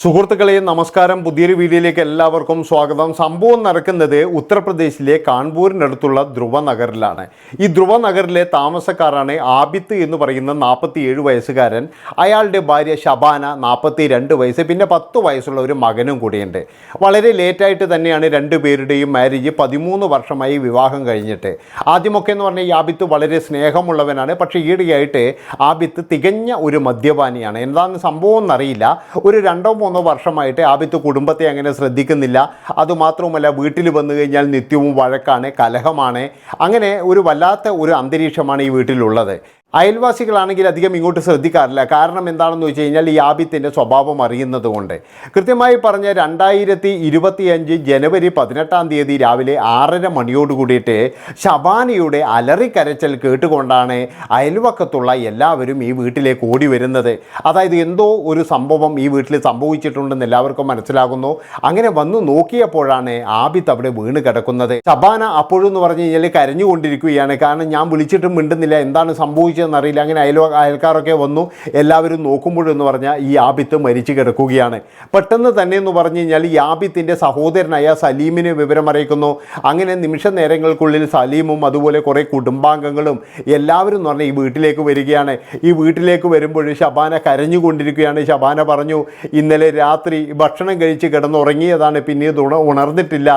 സുഹൃത്തുക്കളെ നമസ്കാരം. പുതിയൊരു വീഡിയോയിലേക്ക് എല്ലാവർക്കും സ്വാഗതം. സംഭവം നടക്കുന്നത് ഉത്തർപ്രദേശിലെ കാൺപൂരിനടുത്തുള്ള ധ്രുവ നഗറിലാണ് ഈ ധ്രുവ നഗറിലെ താമസക്കാരാണ് ആബിത്ത് എന്ന് പറയുന്ന നാൽപ്പത്തിയേഴ് വയസ്സുകാരൻ. അയാളുടെ ഭാര്യ ഷബാന നാൽപ്പത്തി രണ്ട് വയസ്സ് പിന്നെ പത്ത് വയസ്സുള്ള ഒരു മകനും കൂടിയുണ്ട്. വളരെ ലേറ്റായിട്ട് തന്നെയാണ് രണ്ടു പേരുടെയും മാരേജ് പതിമൂന്ന് വർഷമായി വിവാഹം കഴിഞ്ഞിട്ട്. ആദ്യമൊക്കെ എന്ന് പറഞ്ഞാൽ ഈ ആബിത്ത് വളരെ സ്നേഹമുള്ളവനാണ്. പക്ഷേ ഈയിടെയായിട്ട് ആബിത്ത് തികഞ്ഞ ഒരു മദ്യപാനിയാണ്. എന്താണ് സംഭവം എന്നറിയില്ല. ഒരു രണ്ടോ മൂന്നോ വർഷമായിട്ട് ആബിത്ത് കുടുംബത്തെ അങ്ങനെ ശ്രദ്ധിക്കുന്നില്ല. അതുമാത്രവുമല്ല വീട്ടിൽ വന്നു കഴിഞ്ഞാൽ നിത്യവും വഴക്കാണ് കലഹമാണ്. അങ്ങനെ ഒരു വല്ലാത്ത ഒരു അന്തരീക്ഷമാണ് ഈ വീട്ടിലുള്ളത്. അയൽവാസികളാണെങ്കിൽ അധികം ഇങ്ങോട്ട് ശ്രദ്ധിക്കാറില്ല. കാരണം എന്താണെന്ന് വെച്ച് കഴിഞ്ഞാൽ ഈ ആബിത്തിന്റെ സ്വഭാവം അറിയുന്നത് കൊണ്ട്. കൃത്യമായി പറഞ്ഞ രണ്ടായിരത്തി ഇരുപത്തിയഞ്ച് ജനുവരി പതിനെട്ടാം തീയതി രാവിലെ ആറര മണിയോട് കൂടിയിട്ട് ഷബാനയുടെ അലറിക്കരച്ചൽ കേട്ടുകൊണ്ടാണ് അയൽവക്കത്തുള്ള എല്ലാവരും ഈ വീട്ടിലേക്ക് ഓടി വരുന്നത്. അതായത് എന്തോ ഒരു സംഭവം ഈ വീട്ടിൽ സംഭവിച്ചിട്ടുണ്ടെന്ന് എല്ലാവർക്കും മനസ്സിലാകുന്നു. അങ്ങനെ വന്നു നോക്കിയപ്പോഴാണ് ആബിത്ത് അവിടെ വീണ് കിടക്കുന്നത്. ഷബാന അപ്പോഴെന്ന് പറഞ്ഞു കഴിഞ്ഞാൽ കരഞ്ഞുകൊണ്ടിരിക്കുകയാണ്. കാരണം ഞാൻ വിളിച്ചിട്ടും മിണ്ടുന്നില്ല. എന്താണ് സംഭവിച്ചതെന്ന് അറിയില്ല. അങ്ങനെ അയൽ അയൽക്കാരൊക്കെ വന്നു. എല്ലാവരും നോക്കുമ്പോഴെന്ന് പറഞ്ഞാൽ ഈ ആബിത്ത് മരിച്ചു കിടക്കുകയാണ്. പെട്ടെന്ന് തന്നെ എന്ന് പറഞ്ഞു കഴിഞ്ഞാൽ ഈ ആബിത്തിന്റെ സഹോദരനായ സലീമിനെ വിവരം അറിയിക്കുന്നു. അങ്ങനെ നിമിഷ നേരങ്ങൾക്കുള്ളിൽ സലീമും അതുപോലെ കുറേ കുടുംബാംഗങ്ങളും എല്ലാവരും എന്ന് പറഞ്ഞാൽ ഈ വീട്ടിലേക്ക് വരികയാണ്. ഈ വീട്ടിലേക്ക് വരുമ്പോൾ ഷബാന കരഞ്ഞുകൊണ്ടിരിക്കുകയാണ്. ഷബാന പറഞ്ഞു ഇന്നലെ രാത്രി ഭക്ഷണം കഴിച്ച് കിടന്നുറങ്ങിയതാണ്. പിന്നീട് ഉണ ഉണർന്നിട്ടില്ല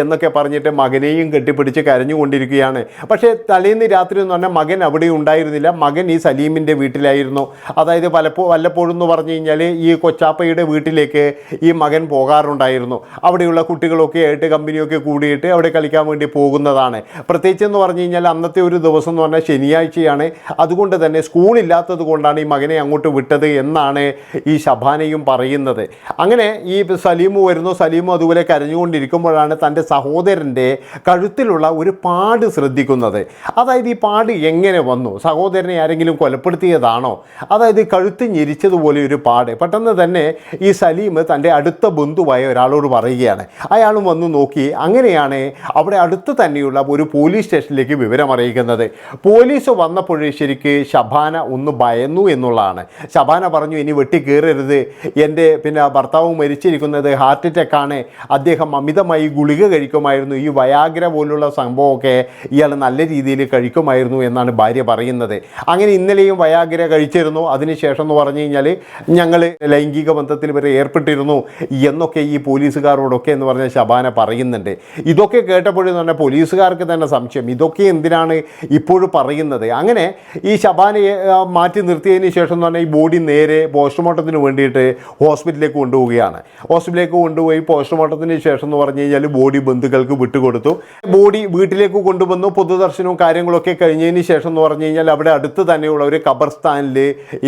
എന്നൊക്കെ പറഞ്ഞിട്ട് മകനെയും കെട്ടിപ്പിടിച്ച് കരഞ്ഞുകൊണ്ടിരിക്കുകയാണ്. പക്ഷേ തലേന്ന് രാത്രി എന്ന് പറഞ്ഞാൽ മകൻ അവിടെ ഉണ്ടായിരുന്നില്ല. മകൻ ഈ സലീമിന്റെ വീട്ടിലായിരുന്നു. അതായത് പലപ്പോ വല്ലപ്പോഴും എന്ന് പറഞ്ഞു കഴിഞ്ഞാൽ ഈ കൊച്ചാപ്പയുടെ വീട്ടിലേക്ക് ഈ മകൻ പോകാറുണ്ടായിരുന്നു. അവിടെയുള്ള കുട്ടികളൊക്കെ ആയിട്ട് കമ്പനിയൊക്കെ കൂടിയിട്ട് അവിടെ കളിക്കാൻ വേണ്ടി പോകുന്നതാണ്. പ്രത്യേകിച്ച് എന്ന് പറഞ്ഞു കഴിഞ്ഞാൽ അന്നത്തെ ഒരു ദിവസം എന്ന് പറഞ്ഞാൽ ശനിയാഴ്ചയാണ്. അതുകൊണ്ട് തന്നെ സ്കൂളില്ലാത്തത് കൊണ്ടാണ് ഈ മകനെ അങ്ങോട്ട് വിട്ടത് എന്നാണ് ഈ ശബാനയും പറയുന്നത്. അങ്ങനെ ഈ സലീമു വരുന്നു. സലീമു അതുപോലെ കരഞ്ഞുകൊണ്ടിരിക്കുമ്പോഴാണ് തന്റെ സഹോദരന്റെ കഴുത്തിലുള്ള ഒരു പാട് ശ്രദ്ധിക്കുന്നത്. അതായത് ഈ പാട് എങ്ങനെ വന്നു? സഹോദരനെ ആരെങ്കിലും കൊലപ്പെടുത്തിയതാണോ? അതായത് കഴുത്ത് ഞെരിച്ചതുപോലെ ഒരു പാട്. പെട്ടെന്ന് തന്നെ ഈ സലീം തന്റെ അടുത്ത ബന്ധുവായ ഒരാളോട് പറയുകയാണ്. അയാളും വന്ന് നോക്കി അങ്ങനെയാണ് അവിടെ അടുത്ത് തന്നെയുള്ള ഒരു പോലീസ് സ്റ്റേഷനിലേക്ക് വിവരം അറിയിക്കുന്നത്. പോലീസ് വന്നപ്പോഴേ ശരിക്ക് ശബാന ഒന്ന് ഭയന്നു എന്നുള്ളതാണ്. ശബാന പറഞ്ഞു ഇനി വെട്ടി കയറരുത് എന്റെ പിന്നെ ഭർത്താവ് മരിച്ചിരിക്കുന്നത് ഹാർട്ട് അറ്റാക്കാണ്. അദ്ദേഹം അമിതമായി ഗുളിക കഴിക്കുമായിരുന്നു. ഈ വയാഗ്ര പോലുള്ള സംഭവമൊക്കെ ഇയാൾ നല്ല രീതിയിൽ കഴിക്കുമായിരുന്നു എന്നാണ് ഭാര്യ പറയുന്നത്. അങ്ങനെ ഇന്നലെയും വയാഗ്ര കഴിച്ചിരുന്നു. അതിനുശേഷം എന്ന് പറഞ്ഞു കഴിഞ്ഞാൽ ഞങ്ങൾ ലൈംഗിക ബന്ധത്തിൽ വരെ ഏർപ്പെട്ടിരുന്നു എന്നൊക്കെ ഈ പോലീസുകാരോടൊക്കെ എന്ന് പറഞ്ഞ ശബാന പറയുന്നുണ്ട്. ഇതൊക്കെ കേട്ടപ്പോഴെന്ന് പറഞ്ഞാൽ പോലീസുകാർക്ക് തന്നെ സംശയം. ഇതൊക്കെ എന്തിനാണ് ഇപ്പോഴും പറയുന്നത്? അങ്ങനെ ഈ ശബാനയെ മാറ്റി നിർത്തിയതിന് ശേഷം എന്ന് പറഞ്ഞാൽ ഈ ബോഡി നേരെ പോസ്റ്റ്മോർട്ടത്തിന് വേണ്ടിയിട്ട് ഹോസ്പിറ്റലിലേക്ക് കൊണ്ടുപോവുകയാണ്. ഹോസ്പിറ്റലിലേക്ക് കൊണ്ടുപോയി പോസ്റ്റ്മോർട്ടത്തിന് ശേഷം എന്ന് പറഞ്ഞു കഴിഞ്ഞാൽ ബോഡി ബന്ധുക്കൾക്ക് വിട്ടുകൊടുത്തു. ബോഡി വീട്ടിലേക്ക് കൊണ്ടുവന്നു. പൊതുദർശനവും കാര്യങ്ങളൊക്കെ കഴിഞ്ഞതിന് ശേഷം എന്ന് പറഞ്ഞു കഴിഞ്ഞാൽ അവിടെ അടുത്ത് തന്നെയുള്ള ഒരു ഖബർസ്ഥാനിൽ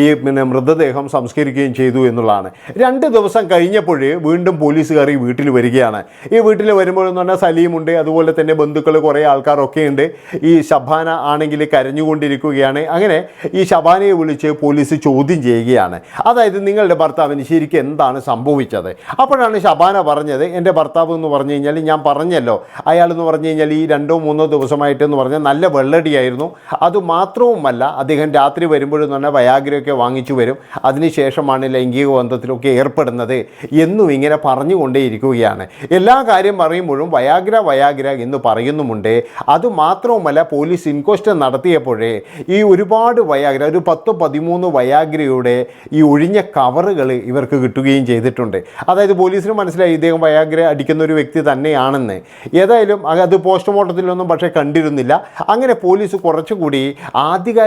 ഈ പിന്നെ മൃതദേഹം സംസ്കരിക്കുകയും ചെയ്തു എന്നുള്ളതാണ്. രണ്ട് ദിവസം കഴിഞ്ഞപ്പോൾ വീണ്ടും പോലീസുകാർ ഈ വീട്ടിൽ വരികയാണ്. ഈ വീട്ടിൽ വരുമ്പോഴെന്ന് പറഞ്ഞാൽ സലീമുണ്ട് അതുപോലെ തന്നെ ബന്ധുക്കൾ കുറേ ആൾക്കാരൊക്കെ ഉണ്ട്. ഈ ശബാന ആണെങ്കിൽ കരഞ്ഞുകൊണ്ടിരിക്കുകയാണ്. അങ്ങനെ ഈ ശബാനയെ വിളിച്ച് പോലീസ് ചോദ്യം ചെയ്യുകയാണ്. അതായത് നിങ്ങളുടെ ഭർത്താവിന് ശരിക്കും എന്താണ് സംഭവിച്ചത്? അപ്പോഴാണ് ശബാന പറഞ്ഞത് എന്റെ ഭർത്താവ് എന്ന് പറഞ്ഞു കഴിഞ്ഞാൽ ഞാൻ പറഞ്ഞല്ലോ. അയാൾ എന്ന് പറഞ്ഞു കഴിഞ്ഞാൽ ഈ രണ്ടോ മൂന്നോ ദിവസമായിട്ട് എന്ന് പറഞ്ഞാൽ നല്ല വെള്ളടിയായിരുന്നു. അതുമാത്രവുമല്ല അദ്ദേഹം രാത്രി വരുമ്പോഴെന്ന് പറഞ്ഞാൽ വയാഗ്രയൊക്കെ വാങ്ങിച്ചു വരും. അതിനുശേഷമാണ് ലൈംഗിക ബന്ധത്തിലൊക്കെ ഏർപ്പെടുന്നത് എന്നും ഇങ്ങനെ പറഞ്ഞുകൊണ്ടേയിരിക്കുകയാണ്. എല്ലാ കാര്യം പറയുമ്പോഴും വയാഗ്ര വയാഗ്ര എന്ന് പറയുന്നുമുണ്ട്. അതുമാത്രവുമല്ല പോലീസ് ഇൻക്വസ്റ്റ് നടത്തിയപ്പോഴേ ഈ ഒരുപാട് വയാഗ്ര ഒരു പത്ത് പതിമൂന്ന് വയാഗ്രയുടെ ഈ ഒഴിഞ്ഞ കവറുകൾ ഇവർക്ക് കിട്ടുകയും ചെയ്തിട്ടുണ്ട്. അതായത് പോലീസിന് മനസ്സിലായി ഇദ്ദേഹം വയാഗ്ര അടിക്കുന്ന ഒരു വ്യക്തി തന്നെയാണെന്ന്. ഏതായാലും അത് പോസ്റ്റ്മോർട്ടത്തിലൊന്നും പക്ഷേ കണ്ടിരുന്നില്ല. അങ്ങനെ പോലീസ് കുറച്ചുകൂടി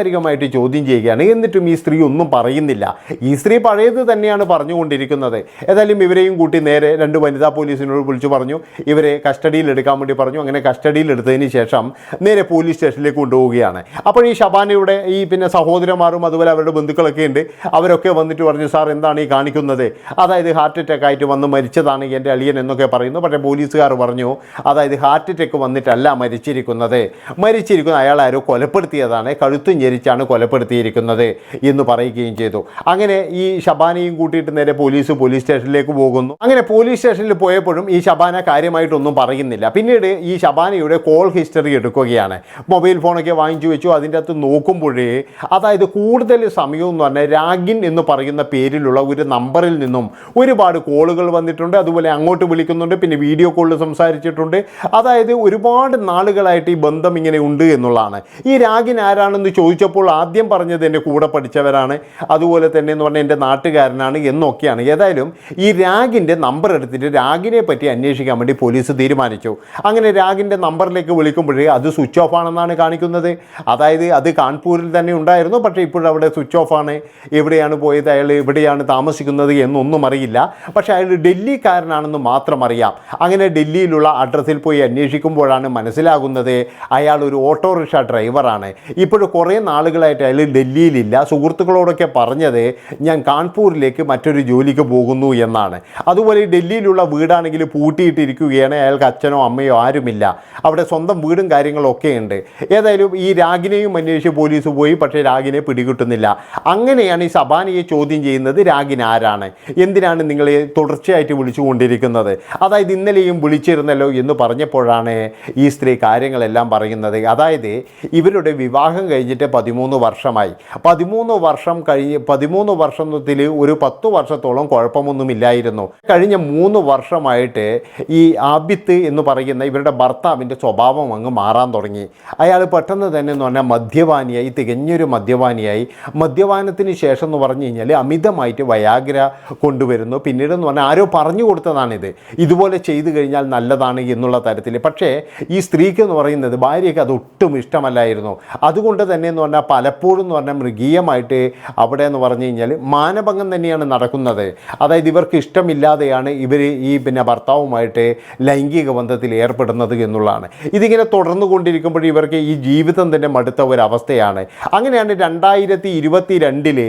ആധികാരികമായിട്ട് ചോദ്യം ചെയ്യുകയാണ്. എന്നിട്ടും ഈ സ്ത്രീ ഒന്നും പറയുന്നില്ല. ഈ സ്ത്രീ പഴയത് തന്നെയാണ് പറഞ്ഞുകൊണ്ടിരിക്കുന്നത്. ഏതായാലും ഇവരെയും കൂട്ടി നേരെ രണ്ട് വനിതാ പോലീസിനോട് വിളിച്ചു പറഞ്ഞു. ഇവരെ കസ്റ്റഡിയിൽ എടുക്കാൻ വേണ്ടി പറഞ്ഞു. അങ്ങനെ കസ്റ്റഡിയിൽ എടുത്തതിന് ശേഷം നേരെ പോലീസ് സ്റ്റേഷനിലേക്ക് കൊണ്ടുപോവുകയാണ്. അപ്പോൾ ഈ ഷബാനയുടെ ഈ പിന്നെ സഹോദരന്മാരും അതുപോലെ അവരുടെ ബന്ധുക്കളൊക്കെ ഉണ്ട്. അവരൊക്കെ വന്നിട്ട് പറഞ്ഞു സാർ എന്താണ് ഈ കാണിക്കുന്നത്? അതായത് ഹാർട്ട് അറ്റാക്ക് ആയിട്ട് വന്ന് മരിച്ചതാണ് എന്റെ അളിയൻ എന്നൊക്കെ പറയുന്നു. പക്ഷേ പോലീസുകാർ പറഞ്ഞു അതായത് ഹാർട്ട് അറ്റാക്ക് വന്നിട്ടല്ല മരിച്ചിരിക്കുന്നത്. മരിച്ചിരിക്കുന്ന അയാൾ ആരോ കൊലപ്പെടുത്തിയതാണ്. കഴുത്ത് ക്രമീകരിച്ചാണ് കൊലപ്പെടുത്തിയിരിക്കുന്നത് എന്ന് പറയുകയും ചെയ്തു. അങ്ങനെ ഈ ഷബാനയും കൂട്ടിയിട്ട് നേരെ പോലീസ് പോലീസ് സ്റ്റേഷനിലേക്ക് പോകുന്നു. അങ്ങനെ പോലീസ് സ്റ്റേഷനിൽ പോയപ്പോഴും ഈ ഷബാന കാര്യമായിട്ടൊന്നും പറയുന്നില്ല. പിന്നീട് ഈ ഷബാനയുടെ കോൾ ഹിസ്റ്ററി എടുക്കുകയാണ്. മൊബൈൽ ഫോണൊക്കെ വാങ്ങിച്ചു വെച്ചു. അതിന്റെ അകത്ത് നോക്കുമ്പോഴേ അതായത് കൂടുതൽ സമയം എന്ന് പറഞ്ഞാൽ രാഗിൻ എന്ന് പറയുന്ന പേരിലുള്ള ഒരു നമ്പറിൽ നിന്നും ഒരുപാട് കോളുകൾ വന്നിട്ടുണ്ട്. അതുപോലെ അങ്ങോട്ട് വിളിക്കുന്നുണ്ട്. പിന്നെ വീഡിയോ കോളിൽ സംസാരിച്ചിട്ടുണ്ട്. അതായത് ഒരുപാട് നാളുകളായിട്ട് ഈ ബന്ധം ഇങ്ങനെ ഉണ്ട് എന്നുള്ളതാണ്. ഈ രാഗിൻ ആരാണെന്ന് ചോദിച്ചപ്പോൾ ആദ്യം പറഞ്ഞത് എന്റെ കൂടെ പഠിച്ചവരാണ്. അതുപോലെ തന്നെ എന്ന് പറഞ്ഞാൽ എന്റെ നാട്ടുകാരനാണ് എന്നൊക്കെയാണ്. ഏതായാലും ഈ രാഗിന്റെ നമ്പർ എടുത്തിട്ട് രാഗിനെ പറ്റി അന്വേഷിക്കാൻ വേണ്ടി പോലീസ് തീരുമാനിച്ചു. അങ്ങനെ രാഗിന്റെ നമ്പറിലേക്ക് വിളിക്കുമ്പോഴേ അത് സ്വിച്ച് ഓഫ് ആണെന്നാണ് കാണിക്കുന്നത്. അതായത് അത് കാൺപൂരിൽ തന്നെ ഉണ്ടായിരുന്നു. പക്ഷേ ഇപ്പോഴവിടെ സ്വിച്ച് ഓഫ് ആണ്. എവിടെയാണ് പോയത്? അയാൾ എവിടെയാണ് താമസിക്കുന്നത് എന്നൊന്നും അറിയില്ല. പക്ഷേ അയാൾ ഡൽഹിക്കാരനാണെന്ന് മാത്രം അറിയാം. അങ്ങനെ ഡൽഹിയിലുള്ള അഡ്രസ്സിൽ പോയി അന്വേഷിക്കുമ്പോഴാണ് മനസ്സിലാകുന്നത് അയാൾ ഒരു ഓട്ടോറിക്ഷ ഡ്രൈവറാണ്. ഇപ്പോൾ കുറേ നാളുകളായിട്ട് അയാൾ ഡൽഹിയിലില്ല. സുഹൃത്തുക്കളോടൊക്കെ പറഞ്ഞത് ഞാൻ കാൺപൂരിലേക്ക് മറ്റൊരു ജോലിക്ക് പോകുന്നു എന്നാണ്. അതുപോലെ ഡൽഹിയിലുള്ള വീടാണെങ്കിൽ പൂട്ടിയിട്ടിരിക്കുകയാണ്. അയാൾക്ക് അച്ഛനോ അമ്മയോ ആരുമില്ല. അവിടെ സ്വന്തം വീടും കാര്യങ്ങളൊക്കെ ഉണ്ട്. ഏതായാലും ഈ രാഗിനെയും അന്വേഷിച്ച് പോലീസ് പോയി. പക്ഷേ രാഗിനെ പിടികിട്ടുന്നില്ല. അങ്ങനെയാണ് ഈ സബാനയെ ചോദ്യം ചെയ്യുന്നത്. രാഗിൻ ആരാണ്? എന്തിനാണ് നിങ്ങളെ തുടർച്ചയായിട്ട് വിളിച്ചുകൊണ്ടിരിക്കുന്നത്? അതായത് ഇന്നലെയും വിളിച്ചിരുന്നല്ലോ എന്ന് പറഞ്ഞപ്പോഴാണ് ഈ സ്ത്രീ കാര്യങ്ങളെല്ലാം പറയുന്നത്. അതായത് ഇവരുടെ വിവാഹം കഴിഞ്ഞിട്ട് പതിമൂന്ന് വർഷമായി. പതിമൂന്ന് വർഷം കഴിഞ്ഞ് പതിമൂന്ന് വർഷത്തിൽ ഒരു പത്ത് വർഷത്തോളം കുഴപ്പമൊന്നുമില്ലായിരുന്നു. കഴിഞ്ഞ മൂന്ന് വർഷമായിട്ട് ഈ ആബിത്ത് എന്ന് പറയുന്ന ഇവരുടെ ഭർത്താവിന്റെ സ്വഭാവം അങ്ങ് മാറാൻ തുടങ്ങി. അയാൾ പെട്ടെന്ന് തന്നെ എന്ന് പറഞ്ഞാൽ മദ്യപാനിയായി തികഞ്ഞൊരു മദ്യപാനിയായി. മദ്യപാനത്തിന് ശേഷം എന്ന് പറഞ്ഞു കഴിഞ്ഞാൽ അമിതമായിട്ട് വയാഗ്ര കൊണ്ടുവരുന്നു. പിന്നീട് എന്ന് പറഞ്ഞാൽ ആരോ പറഞ്ഞു കൊടുത്തതാണിത്. ഇതുപോലെ ചെയ്തു കഴിഞ്ഞാൽ നല്ലതാണ് എന്നുള്ള തരത്തിൽ. പക്ഷേ ഈ സ്ത്രീക്ക് എന്ന് പറയുന്നത് ഭാര്യയ്ക്ക് അത് ഒട്ടും ഇഷ്ടമല്ലായിരുന്നു. അതുകൊണ്ട് തന്നെ എന്ന് പറഞ്ഞാൽ പലപ്പോഴും എന്ന് പറഞ്ഞാൽ മൃഗീയമായിട്ട് അവിടെ എന്ന് പറഞ്ഞു കഴിഞ്ഞാൽ മാനഭംഗം തന്നെയാണ് നടക്കുന്നത്. അതായത് ഇവർക്ക് ഇഷ്ടമില്ലാതെയാണ് ഇവർ ഈ പിന്നെ ഭർത്താവുമായിട്ട് ലൈംഗിക ബന്ധത്തിൽ ഏർപ്പെടുന്നത് എന്നുള്ളതാണ്. ഇതിങ്ങനെ തുടർന്നു കൊണ്ടിരിക്കുമ്പോൾ ഇവർക്ക് ഈ ജീവിതം തന്നെ മടുത്ത ഒരവസ്ഥയാണ്. അങ്ങനെയാണ് രണ്ടായിരത്തി ഇരുപത്തി രണ്ടിൽ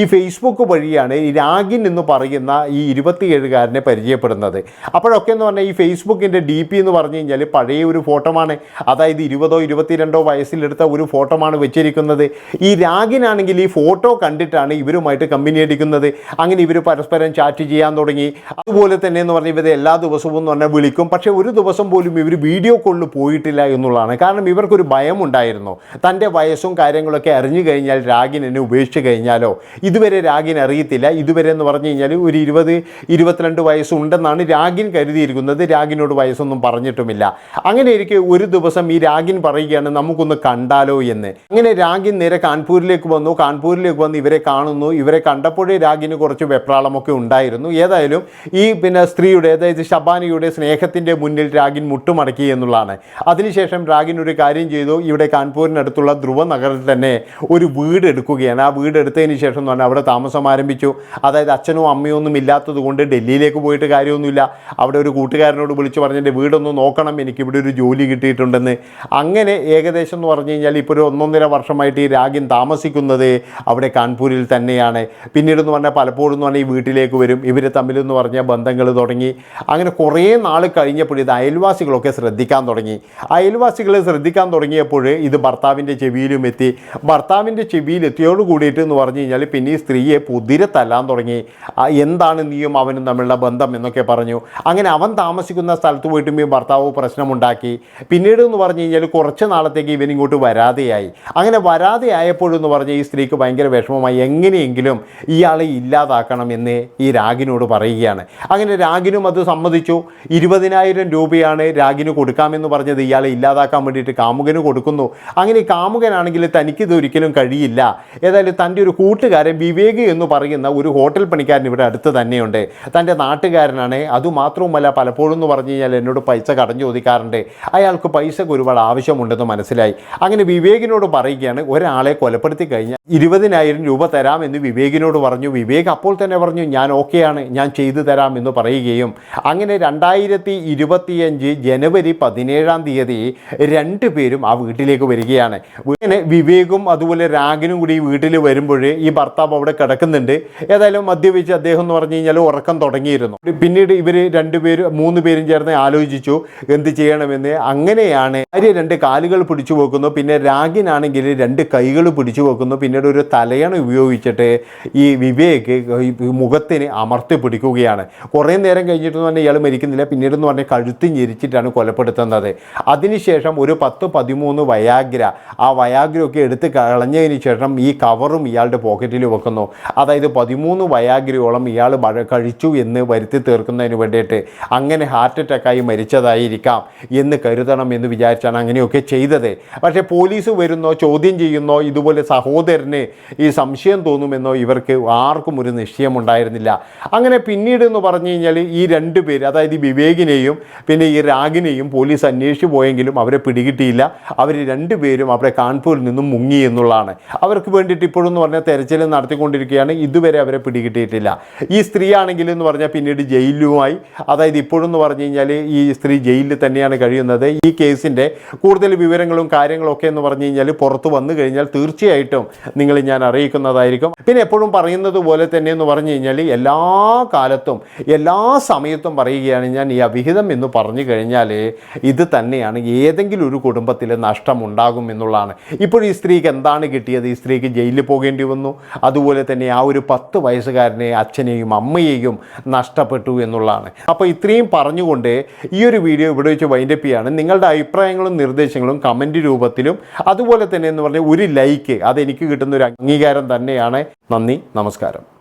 ഈ ഫേസ്ബുക്ക് വഴിയാണ് രാഗിൻ എന്ന് പറയുന്ന ഈ ഇരുപത്തിയേഴുകാരനെ പരിചയപ്പെടുന്നത്. അപ്പോഴൊക്കെ എന്ന് പറഞ്ഞാൽ ഈ ഫേസ്ബുക്കിന്റെ ഡി പി എന്ന് പറഞ്ഞു കഴിഞ്ഞാൽ പഴയ ഒരു ഫോട്ടോമാണ്. അതായത് ഇരുപതോ ഇരുപത്തിരണ്ടോ വയസ്സിലെടുത്ത ഒരു ഫോട്ടോമാണ് വെച്ചിരിക്കുന്നത്. ഈ രാഗിനാണെങ്കിൽ ഈ ഫോട്ടോ കണ്ടിട്ടാണ് ഇവരുമായിട്ട് കമ്പനി അടിക്കുന്നത്. അങ്ങനെ ഇവർ പരസ്പരം ചാറ്റ് ചെയ്യാൻ തുടങ്ങി. അതുപോലെ തന്നെ എന്ന് പറഞ്ഞാൽ ഇവർ എല്ലാ ദിവസവും എന്ന് പറഞ്ഞാൽ വിളിക്കും. പക്ഷേ ഒരു ദിവസം പോലും ഇവർ വീഡിയോ കോളിൽ പോയിട്ടില്ല എന്നുള്ളതാണ്. കാരണം ഇവർക്കൊരു ഭയം ഉണ്ടായിരുന്നു തന്റെ വയസ്സും കാര്യങ്ങളൊക്കെ അറിഞ്ഞു കഴിഞ്ഞാൽ രാഗിൻ എന്നെ ഉപേക്ഷിച്ച് കഴിഞ്ഞാലോ? ഇതുവരെ രാഗിൻ അറിയത്തില്ല. ഇതുവരെ എന്ന് പറഞ്ഞു കഴിഞ്ഞാൽ ഒരു ഇരുപത് ഇരുപത്തിരണ്ട് വയസ്സുണ്ടെന്നാണ് രാഗിൻ കരുതിയിരിക്കുന്നത്. രാഗിനോട് വയസ്സൊന്നും പറഞ്ഞിട്ടുമില്ല. അങ്ങനെ ഇരിക്കെ ഒരു ദിവസം ഈ രാഗിൻ പറയുകയാണ് നമുക്കൊന്ന് കണ്ടാലോ എന്ന്. അങ്ങനെ രാഗിൻ നേരെ കാൺപൂരിലേക്ക് വന്നു. കാൺപൂരിലേക്ക് വന്ന് ഇവരെ കാണുന്നു. ഇവരെ കണ്ടപ്പോഴേ രാഗിന് കുറച്ച് വെപ്രാളമൊക്കെ ഉണ്ടായിരുന്നു. ഏതായാലും ഈ പിന്നെ സ്ത്രീയുടെ അതായത് ഷബാനിയുടെ സ്നേഹത്തിന്റെ മുന്നിൽ രാഗിൻ മുട്ടുമടക്കി എന്നുള്ളതാണ്. അതിനുശേഷം രാഗിൻ ഒരു കാര്യം ചെയ്തു. ഇവിടെ കാൺപൂരിനടുത്തുള്ള ധ്രുവ നഗരത്തിൽ തന്നെ ഒരു വീട് എടുക്കുകയാണ്. ആ വീട് എടുത്തതിന് ശേഷം എന്ന് പറഞ്ഞാൽ അവിടെ താമസം ആരംഭിച്ചു. അതായത് അച്ഛനും അമ്മയും ഒന്നും ഇല്ലാത്തത് കൊണ്ട് ഡൽഹിയിലേക്ക് പോയിട്ട് കാര്യമൊന്നുമില്ല. അവിടെ ഒരു കൂട്ടുകാരനോട് വിളിച്ച് പറഞ്ഞിട്ട് വീടൊന്നും നോക്കണം. എനിക്ക് ഇവിടെ ഒരു ജോലി കിട്ടിയിട്ടുണ്ടെന്ന്. അങ്ങനെ ഏകദേശം എന്ന് പറഞ്ഞു കഴിഞ്ഞാൽ ഇപ്പോൾ ഒരു ഒന്നൊന്നര വർഷമായിട്ട് ഈ രാഗിൻ താമസിക്കുന്നത് അവിടെ കാൺപൂരിൽ തന്നെയാണ്. പിന്നീടെന്ന് പറഞ്ഞാൽ പലപ്പോഴും എന്ന് പറഞ്ഞാൽ ഈ വീട്ടിലേക്ക് വരും. ഇവർ തമ്മിലെന്ന് പറഞ്ഞാൽ ബന്ധങ്ങൾ തുടങ്ങി. അങ്ങനെ കുറേ നാൾ കഴിഞ്ഞപ്പോൾ ഇത് അയൽവാസികളൊക്കെ ശ്രദ്ധിക്കാൻ തുടങ്ങി. അയൽവാസികൾ ശ്രദ്ധിക്കാൻ തുടങ്ങിയപ്പോൾ ഇത് ഭർത്താവിന്റെ ചെവിയിലും എത്തി. ഭർത്താവിന്റെ ചെവിയിൽ എത്തിയോട് കൂടിയിട്ട് എന്ന് പറഞ്ഞു കഴിഞ്ഞാൽ പിന്നെ ഈ സ്ത്രീയെ പുതിരെ തല്ലാൻ തുടങ്ങി. എന്താണ് നീയും അവനും തമ്മിലുള്ള ബന്ധം എന്നൊക്കെ പറഞ്ഞു. അങ്ങനെ അവൻ താമസിക്കുന്ന സ്ഥലത്ത് പോയിട്ടും ഈ ഭർത്താവ് പ്രശ്നമുണ്ടാക്കി. പിന്നീട് എന്ന് പറഞ്ഞു കഴിഞ്ഞാൽ കുറച്ച് നാളത്തേക്ക് ഇവൻ ഇങ്ങോട്ട് വരാതെയായി. അങ്ങനെ വരാതെ ആയപ്പോഴെന്ന് പറഞ്ഞ് ഈ സ്ത്രീക്ക് ഭയങ്കര വിഷമമായി. എങ്ങനെയെങ്കിലും ഇയാളെ ഇല്ലാതാക്കണം എന്ന് ഈ രാഗിനോട് പറയുകയാണ്. അങ്ങനെ രാഗിനും അത് സമ്മതിച്ചു. ഇരുപതിനായിരം രൂപയാണ് രാഗിന് കൊടുക്കാമെന്ന് പറഞ്ഞത് ഇയാളെ ഇല്ലാതാക്കാൻ വേണ്ടിയിട്ട് കാമുകന് കൊടുക്കുന്നു. അങ്ങനെ കാമുകനാണെങ്കിൽ തനിക്കിത് ഒരിക്കലും കഴിയില്ല. ഏതായാലും തന്റെ ഒരു കൂട്ടുകാരൻ വിവേക് എന്ന് പറയുന്ന ഒരു ഹോട്ടൽ പണിക്കാരൻ ഇവിടെ അടുത്ത് തന്നെയുണ്ട്. തന്റെ നാട്ടുകാരനാണ്. അതുമാത്രവുമല്ല പലപ്പോഴും എന്ന് പറഞ്ഞു കഴിഞ്ഞാൽ എന്നോട് പൈസ കടഞ്ഞു ചോദിക്കാറുണ്ട്. അയാൾക്ക് പൈസക്ക് ഒരുപാട് ആവശ്യമുണ്ടെന്ന് മനസ്സിലായി. അങ്ങനെ വിവേകിനോട് പറയുകയാണ് ഒരാളെ കൊലപ്പെടുത്തി കഴിഞ്ഞാൽ ഇരുപതിനായിരം രൂപ തരാമെന്ന് വിവേകിനോട് പറഞ്ഞു. വിവേക് അപ്പോൾ തന്നെ പറഞ്ഞു ഞാൻ ഓക്കെയാണ് ഞാൻ ചെയ്തു തരാം എന്ന് പറയുകയും അങ്ങനെ രണ്ടായിരത്തി ഇരുപത്തിയഞ്ച് ജനുവരി പതിനേഴാം തീയതി രണ്ട് പേരും ആ വീട്ടിലേക്ക് വരികയാണ്. അങ്ങനെ വിവേകും അതുപോലെ രാഗിനും കൂടി വീട്ടിൽ വരുമ്പോൾ ഈ ഭർത്താവ് അവിടെ കിടക്കുന്നുണ്ട്. ഏതായാലും മദ്യപിച്ച് അദ്ദേഹം എന്ന് പറഞ്ഞു കഴിഞ്ഞാൽ ഉറക്കം തുടങ്ങിയിരുന്നു. പിന്നീട് ഇവർ രണ്ടുപേരും മൂന്ന് പേരും ചേർന്ന് ആലോചിച്ചു എന്ത് ചെയ്യണമെന്ന്. അങ്ങനെയാണ് ഭാര്യ രണ്ട് കാലുകൾ പിടിച്ചു പോക്കുന്നു പിന്നെ രാഗിനാണെങ്കിൽ രണ്ട് കൈകൾ പിടിച്ചു വെക്കുന്നു. പിന്നീട് ഒരു തലയണ ഉപയോഗിച്ചിട്ട് ഈ വിവേക് മുഖത്തിന് അമർത്തി പിടിക്കുകയാണ്. കുറേ നേരം കഴിഞ്ഞിട്ടെന്ന് പറഞ്ഞാൽ ഇയാൾ മരിക്കുന്നില്ല. പിന്നീട് എന്ന് പറഞ്ഞാൽ കഴുത്ത് ഞെരിച്ചിട്ടാണ് കൊലപ്പെടുത്തുന്നത്. അതിനുശേഷം ഒരു പത്ത് പതിമൂന്ന് വയാഗ്ര ആ വയാഗ്രയൊക്കെ എടുത്ത് കളഞ്ഞതിന് ശേഷം ഈ കവറും ഇയാളുടെ പോക്കറ്റിൽ വെക്കുന്നു. അതായത് പതിമൂന്ന് വയാഗ്രയോളം ഇയാൾ കഴിച്ചു എന്ന് വരുത്തി തീർക്കുന്നതിന് വേണ്ടിയിട്ട് അങ്ങനെ ഹാർട്ട് അറ്റാക്കായി മരിച്ചതായിരിക്കാം എന്ന് കരുതണം എന്ന് വിചാരിച്ചാണ് അങ്ങനെയൊക്കെ ചെയ്തത്. പക്ഷേ പോലീസ് വരുന്നോ ചോദ്യം ചെയ്യുന്നോ ഇതുപോലെ സഹോദരന് ഈ സംശയം തോന്നുമെന്നോ ഇവർക്ക് ആർക്കും ഒരു നിശ്ചയമുണ്ടായിരുന്നില്ല. അങ്ങനെ പിന്നീട് എന്ന് പറഞ്ഞു കഴിഞ്ഞാൽ ഈ രണ്ട് പേര് അതായത് വിവേകിനെയും പിന്നെ ഈ രാഗിനെയും പോലീസ് അന്വേഷിച്ചു പോയെങ്കിലും അവരെ പിടികിട്ടിയില്ല. അവർ രണ്ടുപേരും അവരെ കാൺപൂരിൽ നിന്നും മുങ്ങി എന്നുള്ളതാണ്. അവർക്ക് വേണ്ടിയിട്ട് ഇപ്പോഴും എന്ന് പറഞ്ഞാൽ തെരച്ചിൽ നടത്തിക്കൊണ്ടിരിക്കുകയാണ്. ഇതുവരെ അവരെ പിടികിട്ടിയിട്ടില്ല. ഈ സ്ത്രീ ആണെങ്കിൽ എന്ന് പറഞ്ഞാൽ പിന്നീട് ജയിലുമായി അതായത് ഇപ്പോഴും എന്ന് പറഞ്ഞു കഴിഞ്ഞാൽ ഈ സ്ത്രീ ജയിലിൽ തന്നെയാണ് കഴിയുന്നത്. ഈ കേസിന്റെ കൂടുതൽ വിവരങ്ങളും കാര്യങ്ങളൊക്കെ എന്ന് പറഞ്ഞു കഴിഞ്ഞാൽ പുറത്ത് വന്നു കഴിഞ്ഞാൽ തീർച്ചയായിട്ടും നിങ്ങൾ ഞാൻ അറിയിക്കുന്നതായിരിക്കും. പിന്നെ എപ്പോഴും പറയുന്നത് പോലെ തന്നെ എന്ന് പറഞ്ഞു കഴിഞ്ഞാൽ എല്ലാ കാലത്തും എല്ലാ സമയത്തും പറയുകയാണ് ഞാൻ ഈ അവിഹിതം എന്ന് പറഞ്ഞു കഴിഞ്ഞാൽ ഇത് തന്നെയാണ്. ഏതെങ്കിലും ഒരു കുടുംബത്തിൽ നഷ്ടമുണ്ടാകും എന്നുള്ളതാണ്. ഇപ്പോൾ ഈ സ്ത്രീക്ക് എന്താണ് കിട്ടിയത്? ഈ സ്ത്രീക്ക് ജയിലിൽ പോകേണ്ടി വന്നു. അതുപോലെ തന്നെ ആ ഒരു പത്ത് വയസ്സുകാരനെ അച്ഛനെയും അമ്മയെയും നഷ്ടപ്പെട്ടു എന്നുള്ളതാണ്. അപ്പോൾ ഇത്രയും പറഞ്ഞുകൊണ്ട് ഈ ഒരു വീഡിയോ ഇവിടെ വെച്ച് വൈൻഡപ്പ് ചെയ്യാണ്. നിങ്ങളുടെ അഭിപ്രായങ്ങളും നിർദ്ദേശങ്ങളും കമന്റ് രൂപത്തിലും അതുപോലെ തന്നെ എന്ന് പറഞ്ഞാൽ ഒരു ലൈക്ക് അതെനിക്ക് കിട്ടുന്ന ഒരു അംഗീകാരം തന്നെയാണ്. നന്ദി നമസ്കാരം.